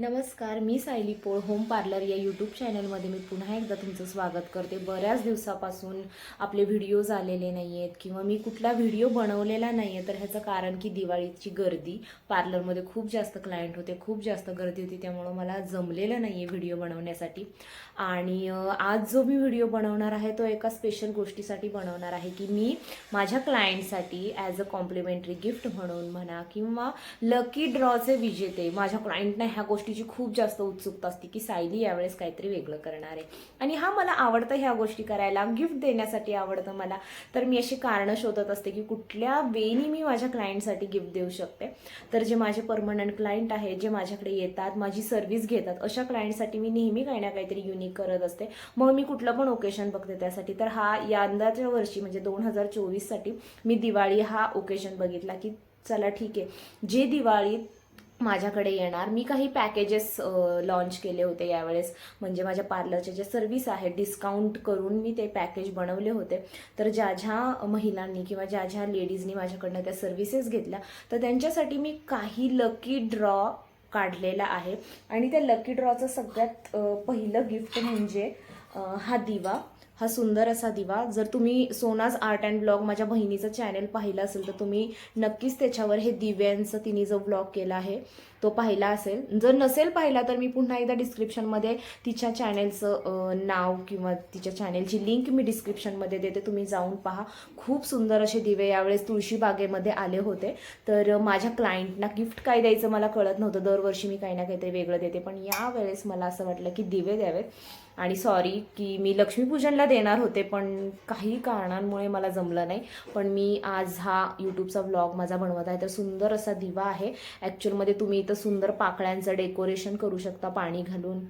नमस्कार मी Sayali Pol home parlour या यूट्यूब चॅनलमध्ये मी पुन्हा एकदा तुमचं स्वागत करते. बऱ्याच दिवसापासून आपले व्हिडिओज आलेले नाही आहेत किंवा मी कुठला व्हिडिओ बनवलेला नाही आहे तर ह्याचं कारण की दिवाळीची गर्दी पार्लरमध्ये खूप जास्त क्लायंट होते खूप जास्त गर्दी होती त्यामुळं मला जमलेलं नाही आहे व्हिडिओ बनवण्यासाठी. आणि आज जो मी व्हिडिओ बनवणार आहे तो एका स्पेशल गोष्टीसाठी बनवणार आहे की मी माझ्या क्लायंटसाठी ॲज अ कॉम्प्लिमेंटरी गिफ्ट म्हणून म्हणा किंवा लकी ड्रॉचे विजेते माझ्या क्लायंटना ह्या गोष्टी गोष्टीची खूप जास्त उत्सुकता असते की सायली यावेळेस काहीतरी वेगळं करणार आहे. आणि हा मला आवडतं ह्या गोष्टी करायला. गिफ्ट देण्यासाठी आवडतं मला. तर मी अशी कारणं शोधत असते की कुठल्या वेनी मी माझ्या क्लायंटसाठी गिफ्ट देऊ शकते. तर जे माझे परमनंट क्लायंट आहेत जे माझ्याकडे येतात माझी सर्व्हिस घेतात अशा क्लायंटसाठी मी नेहमी काही ना काहीतरी युनिक करत असते. मग मी कुठलं पण ओकेशन बघते त्यासाठी. तर हा यंदाच्या वर्षी म्हणजे दोन हजार चोवीससाठी मी दिवाळी हा ओकेशन बघितला की चला ठीक आहे. जे दिवाळीत माझ्याकडे येणार. मी काही पॅकेजेस लॉन्च केले होते यावेळेस. म्हणजे माझ्या पार्लरचे जे सर्व्हिस आहे डिस्काउंट करून मी ते पॅकेज बनवले होते. तर ज्या ज्या महिलांनी किंवा ज्या ज्या लेडीजनी माझ्याकडनं त्या सर्व्हिसेस घेतल्या तर त्यांच्यासाठी मी काही लकी ड्रॉ काढलेला आहे. आणि त्या लकी ड्रॉचं सगळ्यात पहिलं गिफ्ट म्हणजे हा दिवा. हा सुंदर असा दिवा. जर तुम्ही सोनाज आर्ट अँड ब्लॉग माझ्या बहिणीचं चॅनल पाहिलं असेल तर तुम्ही नक्कीच त्याच्यावर हे दिव्यांचं तिने जो ब्लॉग केला आहे तो पाहिला असेल. जर नसेल पाहिला तर मी पुन्हा एकदा डिस्क्रिप्शनमध्ये तिच्या चॅनेलचं नाव किंवा तिच्या चॅनेलची लिंक मी डिस्क्रिप्शनमध्ये देते. तुम्ही जाऊन पहा. खूप सुंदर असे दिवे यावेळेस तुळशी बागेमध्ये आले होते. तर माझ्या क्लायंटना गिफ्ट काय द्यायचं मला कळत नव्हतं. दरवर्षी मी काही ना काहीतरी वेगळं देते. पण यावेळेस मला असं वाटलं की दिवे द्यावेत. आणि सॉरी की मी लक्ष्मीपूजनला देणार होते पण काही कारणांमुळे मला जमलं नाही. पण मी आज हा यूट्यूबचा व्लॉग माझा बनवत आहे तर सुंदर असा दिवा आहे. ॲक्च्युअलमध्ये तुम्ही इथं सुंदर पाकळ्यांचं डेकोरेशन करू शकता पाणी घालून.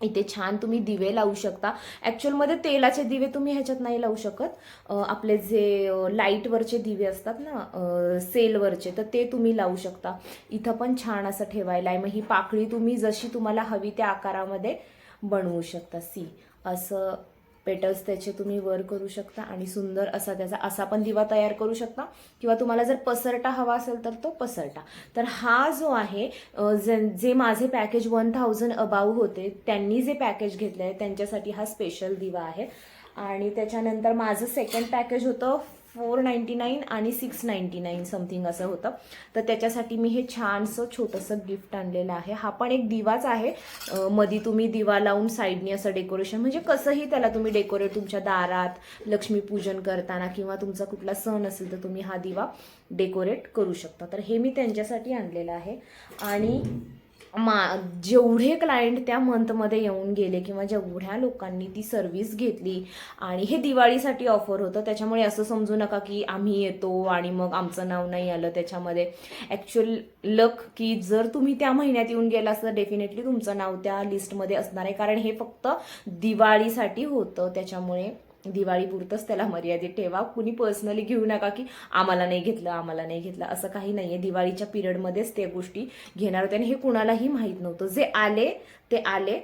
इथे छान तुम्ही दिवे लावू शकता. ॲक्च्युअलमध्ये तेलाचे दिवे तुम्ही ह्याच्यात नाही लावू शकत. आपले जे लाईटवरचे दिवे असतात ना सेलवरचे तर ते तुम्ही लावू शकता. इथं पण छान असं ठेवायला आहे. मग ही पाकळी तुम्ही जशी तुम्हाला हवी त्या आकारामध्ये बनवू शकता. सी. असं पेटल्स त्याचे तुम्ही वर करू शकता आणि सुंदर असा त्याचा असा पण दिवा तयार करू शकता. किंवा तुम्हाला जर पसरटा हवा असेल तर तो पसरटा. तर हा जो आहे जे जे माझे पॅकेज वन थाउजंड अबाऊ होते त्यांनी जे पॅकेज घेतलं आहे त्यांच्यासाठी हा स्पेशल दिवा आहे. आणि त्याच्यानंतर माझं सेकंड पॅकेज होतं फोर नाईन्टी नाईन आणि सिक्स नाईन्टी नाईन समथिंग असं होतं. तर त्याच्यासाठी मी हे छानसं छोटंसं गिफ्ट आणलेलं आहे. हा पण एक दिवाच आहे. मधी तुम्ही दिवा लावून साईडनी असं डेकोरेशन म्हणजे कसंही त्याला तुम्ही डेकोरेट तुमच्या दारात लक्ष्मीपूजन करताना किंवा तुमचा कुठला सण असेल तर तुम्ही हा दिवा डेकोरेट करू शकता. तर हे मी त्यांच्यासाठी आणलेलं आहे. आणि मा जेवढे क्लायंट त्या मंथमध्ये येऊन गेले किंवा जेवढ्या लोकांनी ती सर्व्हिस घेतली आणि हे दिवाळीसाठी ऑफर होतं त्याच्यामुळे असं समजू नका की आम्ही येतो आणि मग आमचं नाव नाही आलं त्याच्यामध्ये. ॲक्च्युअल लक की जर तुम्ही त्या महिन्यात येऊन गेला तर डेफिनेटली तुमचं नाव त्या लिस्टमध्ये असणार आहे. कारण हे फक्त दिवाळीसाठी होतं त्याच्यामुळे. दिवाळीपुरतंच त्याला मर्यादित ठेवा. कुणी पर्सनली घेऊ नका की आम्हाला नाही घेतलं आम्हाला नाही घेतलं. असं काही नाही आहे दिवाळीच्या पिरियडमध्येच त्या गोष्टी घेणार होत्या आणि हे कुणालाही माहीत नव्हतं. जे आले ते आले.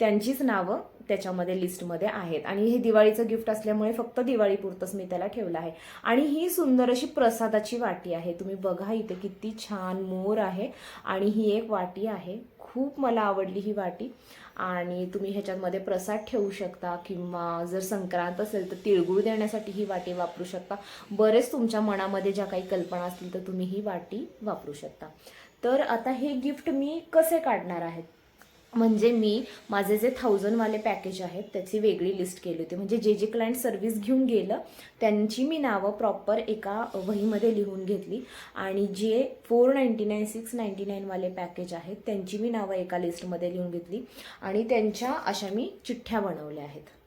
त्यांचीच नावं त्याच्यामध्ये लिस्टमध्ये आहेत. आणि हे दिवाळीचं गिफ्ट असल्यामुळे फक्त दिवाळीपुरतंच मी त्याला ठेवलं आहे. आणि ही सुंदर अशी प्रसादाची वाटी आहे. तुम्ही बघा इथे किती छान मोर आहे. आणि ही एक वाटी आहे. खूप मला आवडली ही वाटी. आणि तुम्ही ह्याच्यामध्ये प्रसाद ठेवू शकता किंवा जर संक्रांत असेल तर तिळगुळ देण्यासाठी ही वाटी वापरू शकता. बरेच तुमच्या मनामध्ये ज्या काही कल्पना असतील तर तुम्ही ही वाटी वापरू शकता. तर आता हे गिफ्ट मी कसे काढणार आहेत म्हणजे मी माझे जे थाउजंडवाले पॅकेज आहेत त्याची वेगळी लिस्ट केली होती. म्हणजे जे जे क्लायंट सर्व्हिस घेऊन गेलं त्यांची मी नावं प्रॉपर एका वहीमध्ये लिहून घेतली. आणि जे four ninety nine six ninety नाईनवाले package आहेत त्यांची मी नावं एका लिस्टमध्ये लिहून घेतली. आणि त्यांच्या अशा मी चिठ्ठ्या बनवल्या आहेत.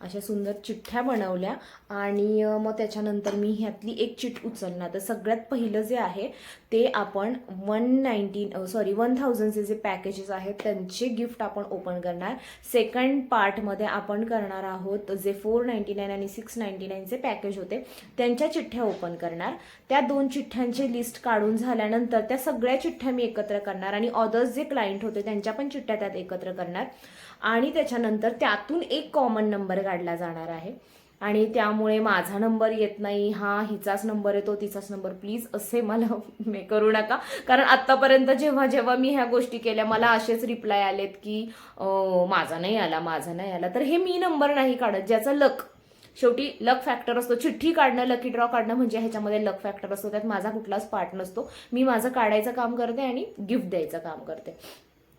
अशा सुंदर चिठ्ठ्या बनवल्या आणि मग त्याच्यानंतर मी ह्यातली एक चिट उचलणार. तर सगळ्यात पहिलं जे आहे ते आपण वन नाईन्टीन सॉरी वन थाउजंडचे जे पॅकेजेस आहेत त्यांचे गिफ्ट आपण ओपन करणार. सेकंड पार्टमध्ये आपण करणार आहोत जे फोर नाईन्टी नाईन आणि सिक्स नाईन्टी नाईनचे पॅकेज होते त्यांच्या चिठ्ठ्या ओपन करणार. त्या दोन चिठ्ठ्यांची लिस्ट काढून झाल्यानंतर त्या सगळ्या चिठ्ठ्या मी एकत्र करणार आणि ऑदर्स जे क्लायंट होते त्यांच्या पण चिठ्ठ्या त्यात एकत्र करणार. आणि त्याच्यानंतर त्यातून एक कॉमन नंबर काढला जाणार आहे. आणि त्यामुळे माझा नंबर येत नाही हा हिचाच नंबर येतो तिचाच नंबर प्लीज असे मला मे करू नका. कारण आत्तापर्यंत जेव्हा जेव्हा मी ह्या गोष्टी केल्या मला असेच रिप्लाय आलेत की माझा नाही आला माझा नाही आला. तर हे मी नंबर नाही काढत ज्याचा लक शेवटी लक फॅक्टर असतो. चिठ्ठी काढणं लकी ड्रॉ काढणं म्हणजे ह्याच्यामध्ये लक फॅक्टर असतो. त्यात माझा कुठलाच पार्ट नसतो. मी माझं काढायचं काम करते आणि गिफ्ट द्यायचं काम करते.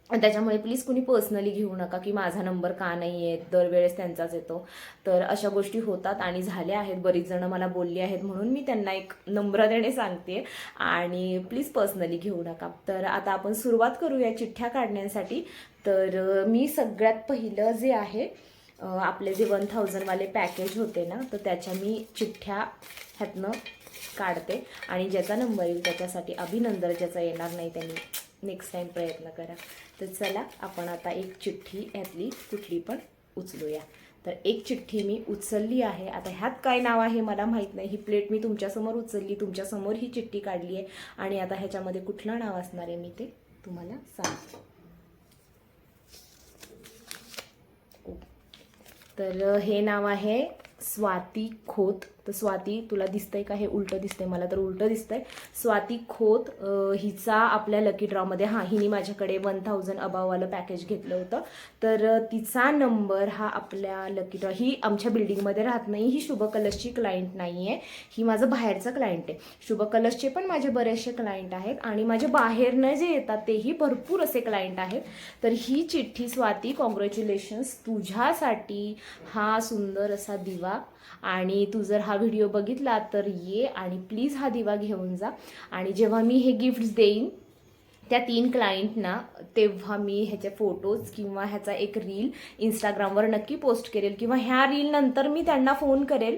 त्याच्यामुळे प्लीज कुणी पर्सनली घेऊ नका की माझा नंबर का नाही येत दरवेळेस त्यांचाच येतो. तर अशा गोष्टी होतात आणि झाल्या आहेत. बरीच जणं मला बोलली आहेत म्हणून मी त्यांना एक नंबर देणे सांगते. आणि प्लीज पर्सनली घेऊ नका. तर आता आपण सुरुवात करूया चिठ्ठ्या काढण्यासाठी. तर मी सगळ्यात पहिलं जे आहे आपले जे वन थाउजंडवाले पॅकेज होते ना तर त्याच्या मी चिठ्ठ्या ह्यातनं काढते. आणि ज्याचा नंबर येईल त्याच्यासाठी अभिनंदन. ज्याचा येणार नाही त्यांनी नेक्स्ट टाइम प्रयत्न करा. तर चला आपण आता एक चिठ्ठी यातली कुठली पण उचलूया. तर एक चिठ्ठी मी उचलली आहे. आता ह्यात काय नाव आहे मला माहीत नाही. ही प्लेट मी तुमच्यासमोर उचलली तुमच्यासमोर ही चिठ्ठी काढली आहे आणि आता ह्याच्यामध्ये कुठलं नाव असणार आहे मी ते तुम्हाला सांगते. तर हे नाव आहे स्वाती खोत तर स्वाती तुला दिसतंय का? हे उलटं दिसतंय मला तर उलटं दिसतंय. स्वाती खोत हिचा आपल्या लकी ड्रॉमध्ये हां हिने माझ्याकडे वन थाउजंड अबाववालं पॅकेज घेतलं होतं. तर तिचा नंबर हा आपल्या लकी ड्रॉ ही आमच्या बिल्डिंगमध्ये राहत नाही ही शुभ कलशची क्लायंट नाही आहे ही माझं बाहेरचं क्लायंट आहे. शुभ कलशचे पण माझे बरेचसे क्लायंट आहेत आणि माझे बाहेरनं जे येतात तेही भरपूर असे क्लायंट आहेत. तर ही चिठ्ठी स्वाती कॉंग्रॅच्युलेशन्स तुझ्यासाठी हा सुंदर असा दिवा. आणि तू जर हा व्हिडिओ बघितला तर ये आणि प्लीज हा दिवा घेऊन जा. आणि जेव्हा मी हे गिफ्ट्स देईन त्या तीन क्लायंटना तेव्हा मी ह्याचे फोटोज किंवा ह्याचा एक रील इंस्टाग्रामवर नक्की पोस्ट करेल किंवा ह्या रीलनंतर मी त्यांना फोन करेल.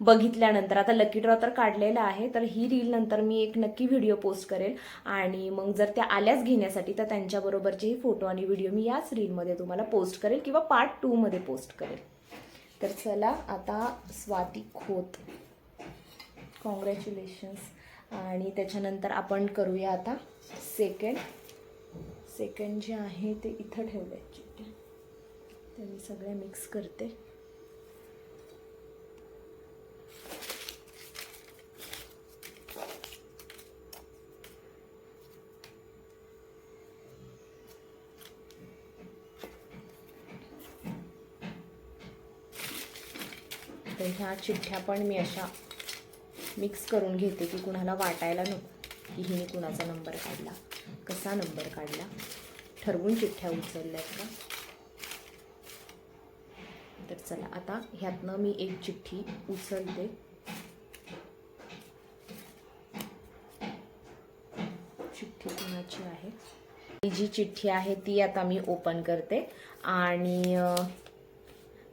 बघितल्यानंतर आता लकी ड्रॉ तर काढलेला आहे तर ही रील नंतर मी एक नक्की व्हिडिओ पोस्ट करेल. आणि मग जर त्या आल्याच घेण्यासाठी तर त्यांच्याबरोबरचेही फोटो आणि व्हिडिओ मी याच रीलमध्ये तुम्हाला पोस्ट करेल किंवा पार्ट टूमध्ये पोस्ट करेल. तर चला आता स्वाती खोत. कॉंग्रॅच्युलेशन्स आणि त्याच्यानंतर आपण करूया आता सेकंड सेकंड जे आहे ते इथं ठेवलं आहे. ते मी सगळ्या मिक्स करते. ह्या चिठ्ठ्या पण मी अशा मिक्स करून घेते की कुणाला वाटायला नको की हिने कुणाचा नंबर काढला कसा नंबर काढला. ठरवून चिठ्ठ्या उचलल्यात का? तर चला आता ह्यातनं मी एक चिठ्ठी उचलते. चिठ्ठी कुणाची आहे? ही जी चिठ्ठी आहे ती आता मी ओपन करते. आणि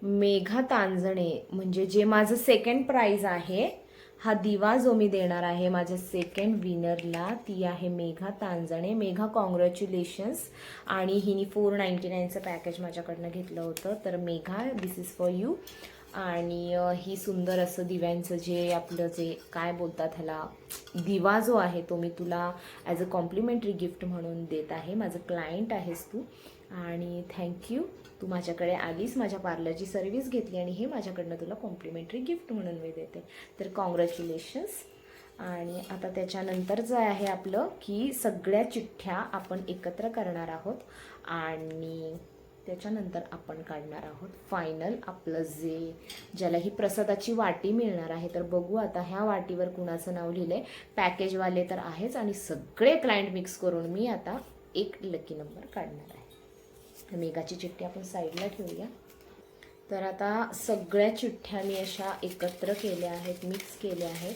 मेघा तांजणे म्हणजे जे माझं सेकंड प्राईज आहे हा दिवा जो मी देणार आहे माझ्या सेकंड विनरला ती आहे मेघा तांजणे. मेघा कॉंग्रॅच्युलेशन्स आणि हिने फोर नाईन्टी नाईनचं पॅकेज माझ्याकडनं घेतलं होतं. तर Megha this is for you आणि ही सुंदर असं दिव्यांचं जे आपलं जे काय बोलतात ह्याला दिवा जो आहे तो मी तुला ॲज अ कॉम्प्लिमेंटरी गिफ्ट म्हणून देत आहे. माझं क्लायंट आहेस तू. आणि थँक्यू तू माझ्याकडे आलीस माझ्या पार्लरची सर्व्हिस घेतली आणि हे माझ्याकडनं तुला कॉम्प्लिमेंटरी गिफ्ट म्हणून मी देते. तर कॉंग्रॅच्युलेशन्स आणि आता त्याच्यानंतरचं आहे आपलं की सगळ्या चिठ्ठ्या आपण एकत्र करणार आहोत आणि त्याच्यानंतर आपण काढणार आहोत फायनल आपलं जे ज्याला ही प्रसादाची वाटी मिळणार आहे. तर बघू आता ह्या वाटीवर कुणाचं नाव लिहिलं आहे पॅकेजवाले तर आहेच आणि सगळे क्लायंट मिक्स करून मी आता एक लकी नंबर काढणार आहे. मेघाची चिठ्ठी आपण साईडला ठेवूया. तर आता सगळ्या चिठ्ठ्या मी अशा एकत्र केल्या आहेत मिक्स केल्या आहेत.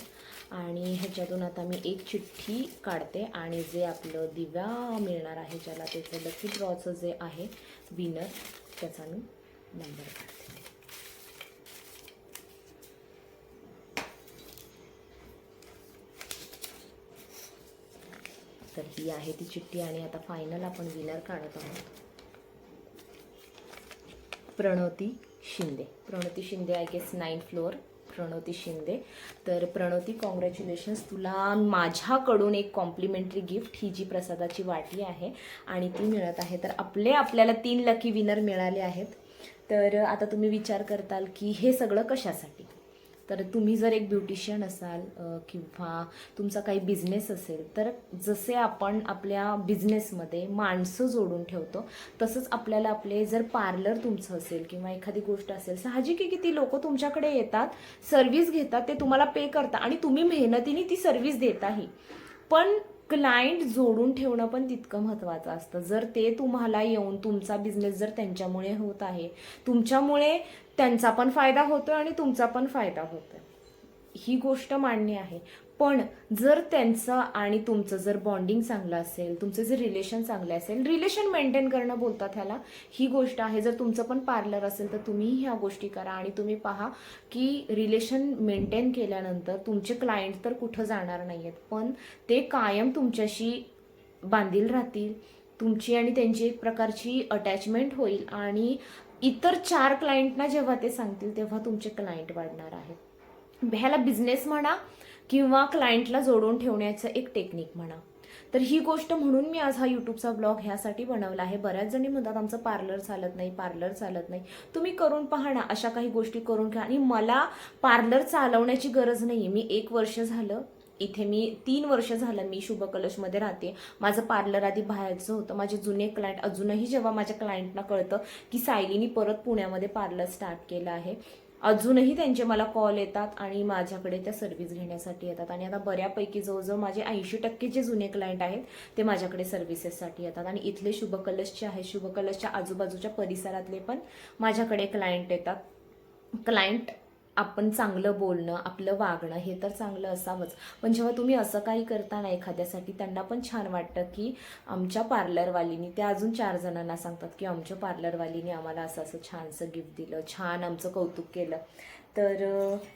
आणि ह्याच्यातून आता मी एक चिठ्ठी काढते आणि जे आपलं दिव्या मिळणार आहे ज्याला त्याचं लकी ड्रॉचं जे आहे विनर त्याचा मी नंबर काढते. तर ही आहे ती चिठ्ठी आणि आता फायनल आपण विनर काढत आहोत. Pranavati Shinde. Pranavati Shinde I guess nine floor Pranavati Shinde. तर प्रणवती कॉंग्रॅच्युलेशन्स तुला माझ्याकडून एक कॉम्प्लिमेंटरी गिफ्ट ही जी प्रसादाची वाटी आहे आणि ती मिळत आहे. तर आपले आपल्याला तीन लकी विनर मिळाले आहेत. तर आता तुम्ही विचार करताल की हे सगळं कशासाठी? तर तुम्ही जर एक ब्युटिशियन असाल किंवा तुमचा काही बिझनेस असेल तर जसे आपण आपल्या बिझनेसमध्ये माणसं जोडून ठेवतो तसंच आपल्याला आपले जर पार्लर तुमचं असेल किंवा एखादी गोष्ट असेल साहजिक आहे की ती लोक तुमच्याकडे येतात सर्व्हिस घेतात ते तुम्हाला पे करतात आणि तुम्ही मेहनतीने ती सर्व्हिस देताही. पण क्लायंट जोडून ठेवणं पण तितकं महत्त्वाचं असतं. जर ते तुम्हाला येऊन तुमचा बिझनेस जर त्यांच्यामुळे होत आहे तुमच्यामुळे त्यांचा पण फायदा होतो आणि तुमचा पण फायदा होतो ही गोष्ट मान्य आहे. पण जर त्यांचं आणि तुमचं जर बॉन्डिंग चांगलं असेल तुमचं जर रिलेशन चांगलं असेल रिलेशन मेंटेन करणं बोलतात ह्याला. ही गोष्ट आहे. जर तुमचं पण पार्लर असेल तर तुम्ही ह्या गोष्टी करा आणि तुम्ही पहा की रिलेशन मेंटेन केल्यानंतर तुमचे क्लायंट तर कुठं जाणार नाही आहेत पण ते कायम तुमच्याशी बांधील राहतील. तुमची आणि त्यांची एक प्रकारची अटॅचमेंट होईल आणि इतर चार क्लायंटना जेव्हा ते सांगतील तेव्हा तुमचे क्लायंट वाढणार आहेत. ह्याला बिझनेस म्हणा किंवा क्लायंटला जोडून ठेवण्याचं एक टेक्निक म्हणा. तर ही गोष्ट म्हणून मी आज हा यूट्यूबचा ब्लॉग ह्यासाठी बनवला आहे. बऱ्याच जणी म्हणतात आमचं पार्लर चालत नाही पार्लर चालत नाही. तुम्ही करून पहा ना अशा काही गोष्टी करून घ्या. आणि मला पार्लर चालवण्याची गरज नाही मी एक वर्ष झालं इथे मी तीन वर्ष झालं मी शुभ कलशमध्ये राहते. माझं पार्लर आधी बाहेरचं होतं. माझे जुने क्लायंट अजूनही जेव्हा माझ्या क्लायंटना कळतं की सायलीनी परत पुण्यामध्ये पार्लर स्टार्ट केलं आहे. अजूनही त्यांचे मला कॉल येतात आणि माझ्याकडे त्या सर्व्हिस घेण्यासाठी येतात. आणि आता बऱ्यापैकी जवळजवळ माझे ऐंशी टक्के जे जुने क्लायंट आहेत ते माझ्याकडे सर्व्हिसेससाठी येतात. आणि इथले शुभकलशचे आहेत शुभकलशच्या आजूबाजूच्या परिसरातले पण माझ्याकडे क्लायंट येतात. क्लायंट आपण चांगलं बोलणं आपलं वागणं हे तर चांगलं असावंच. पण जेव्हा तुम्ही असं काही करता ना एखाद्यासाठी त्यांना पण छान वाटतं की आमच्या पार्लरवालीनी त्या अजून चार जणांना सांगतात की आमच्या पार्लरवालीने आम्हाला असं असं छानसं गिफ्ट दिलं छान आमचं कौतुक केलं. तर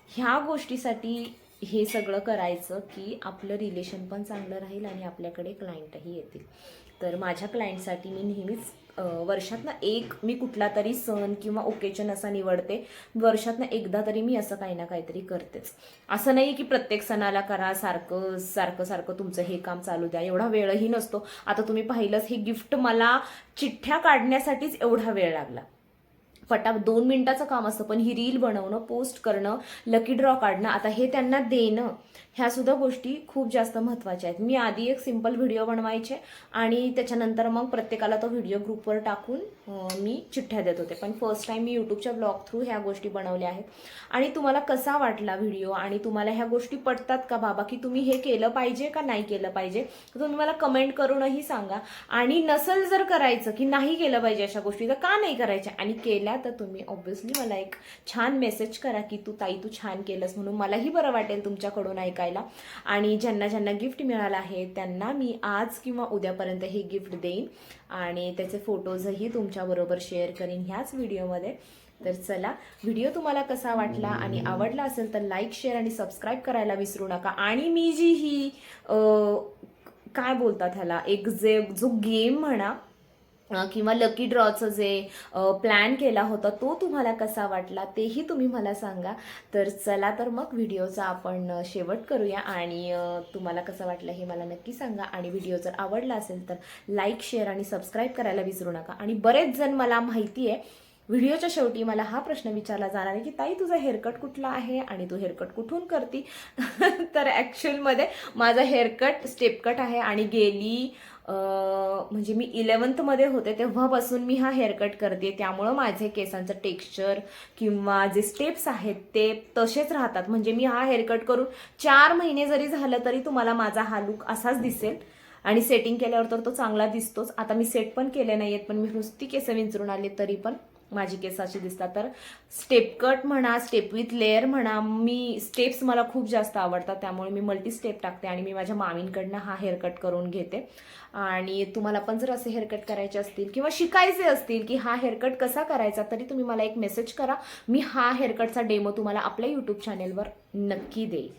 ह्या गोष्टीसाठी हे सगळं करायचं की आपलं रिलेशन पण चांगलं राहील आणि आपल्याकडे क्लायंटही येतील. तर माझ्या क्लायंटसाठी मी नेहमीच अं, वर्षातनं एक मी कुठला तरी सण किंवा ओकेजन असा निवडते. वर्षातनं एकदा तरी मी असं काही ना काहीतरी करतेच. असं नाही की प्रत्येक सणाला करा सारखं सारखं सारखं तुमचं हे काम चालू द्या. एवढा वेळही नसतो. आता तुम्ही पाहिलंच हे गिफ्ट मला चिठ्ठ्या काढण्यासाठीच एवढा वेळ लागला. फटा दोन मिनिटाचं काम असतं पण ही रील बनवणं पोस्ट करणं लकी ड्रॉ काढणं आता हे त्यांना देणं ह्या सुद्धा गोष्टी खूप जास्त महत्त्वाच्या आहेत. मी आधी एक सिंपल व्हिडिओ बनवायचे आणि त्याच्यानंतर मग प्रत्येकाला तो व्हिडिओ ग्रुपवर टाकून मी चिठ्ठ्या देत होते. पण फर्स्ट टाईम मी यूट्यूबच्या ब्लॉग थ्रू ह्या गोष्टी बनवल्या आहेत. आणि तुम्हाला कसा वाटला व्हिडिओ आणि तुम्हाला ह्या गोष्टी पटतात का बाबा? की तुम्ही हे केलं पाहिजे का नाही केलं पाहिजे? तर तुम्ही मला कमेंट करूनही सांगा. आणि नसल जर करायचं की नाही केलं पाहिजे अशा गोष्टी तर का नाही करायच्या? आणि केल्या तर तुम्ही ऑब्व्हियसली मला एक छान मेसेज करा की तू ताई तू छान केलंस म्हणून. मलाही बरं वाटेल तुमच्याकडून ऐकायला. आणि ज्यांना ज्यांना गिफ्ट मिळालं आहे त्यांना मी आज किंवा उद्यापर्यंत हे गिफ्ट देईन. आणि त्याचे फोटोजही तुमच्याबरोबर शेअर करीन ह्याच व्हिडिओमध्ये तर चला व्हिडिओ तुम्हाला कसा वाटला आणि आवडला असेल तर लाईक शेअर आणि सबस्क्राईब करायला विसरू नका. आणि मी जी ही काय बोलतात ह्याला एक जे जो गेम म्हणा किंवा लकी ड्रॉचं जे प्लॅन केला होता तो तुम्हाला कसा वाटला तेही तुम्ही मला सांगा. तर चला तर मग व्हिडिओचा आपण शेवट करूया आणि तुम्हाला कसं वाटलं हे मला नक्की सांगा. आणि व्हिडिओ जर आवडला असेल तर लाईक शेअर आणि सबस्क्राईब करायला विसरू नका. आणि बरेच जण मला माहिती आहे व्हिडिओच्या शेवटी मला हा प्रश्न विचारला जाणार आहे की ताई तुझा हेअरकट कुठला आहे आणि तू हेअरकट कुठून करती? तर ॲक्च्युअलमध्ये माझा हेअरकट स्टेपकट आहे आणि गेली म्हणजे मी इलेवन्थमध्ये होते तेव्हापासून मी हा हेअरकट करते. त्यामुळं माझे केसांचं टेक्स्चर किंवा जे स्टेप्स आहेत ते तसेच राहतात. म्हणजे मी हा हेअरकट करून चार महिने जरी झालं तरी तुम्हाला माझा हा लुक असाच दिसेल. आणि सेटिंग केल्यावर तर तो चांगला दिसतोच. आता मी सेट पण केले नाही आहेत पण मी नुसती केस विंचरून आले तरी पण. माझी केसाची दिसतात. तर स्टेप कट म्हणा स्टेप विथ लेअर म्हणा मी स्टेप्स मला खूप जास्त आवडतात. त्यामुळे मी मल्टी स्टेप टाकते आणि मी माझ्या मामींकडनं हा हेअरकट करून घेते. आणि तुम्हाला पण जर असे हेअरकट करायचे असतील किंवा शिकायचे असतील की हा हेअरकट कसा करायचा तरी तुम्ही मला एक मेसेज करा. मी हा हेअरकटचा डेमो तुम्हाला आपल्या यूट्यूब चॅनेलवर नक्की देईल.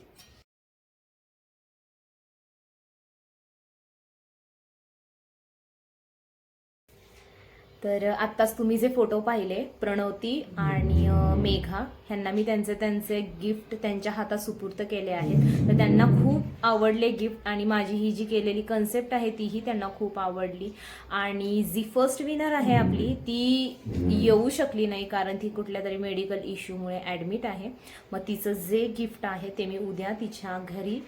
तर आत्ताच तुम्ही जे फोटो पाहिले प्रणवती आणि मेघा ह्यांना मी त्यांचे त्यांचे गिफ्ट त्यांच्या हातात सुपूर्त केले आहेत. तर त्यांना खूप आवडले गिफ्ट आणि माझी ही जी केलेली कन्सेप्ट आहे तीही त्यांना खूप आवडली. आणि जी फर्स्ट विनर आहे आपली ती येऊ शकली नाही कारण ती कुठल्या तरी मेडिकल इश्यूमुळे ॲडमिट आहे. मग तिचं जे गिफ्ट आहे ते मी उद्या तिच्या घरी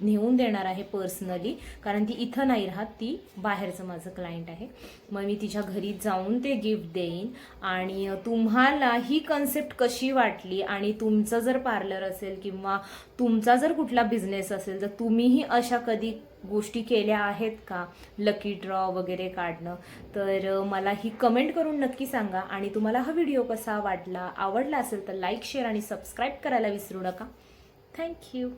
नेऊन देणार आहे पर्सनली कारण ती इथं नाही राहत ती बाहेरचं माझं क्लायंट आहे. मग मी तिच्या घरी जाऊन ते गिफ्ट देईन. आणि तुम्हाला ही कन्सेप्ट कशी वाटली? आणि तुमचं जर पार्लर असेल किंवा तुमचा जर कुठला बिझनेस असेल तर तुम्हीही अशा कधी गोष्टी केल्या आहेत का? लकी ड्रॉ वगैरे काढणं. तर मला ही कमेंट करून नक्की सांगा. आणि तुम्हाला हा व्हिडिओ कसा वाटला आवडला असेल तर लाईक शेअर आणि सबस्क्राईब करायला विसरू नका. थँक्यू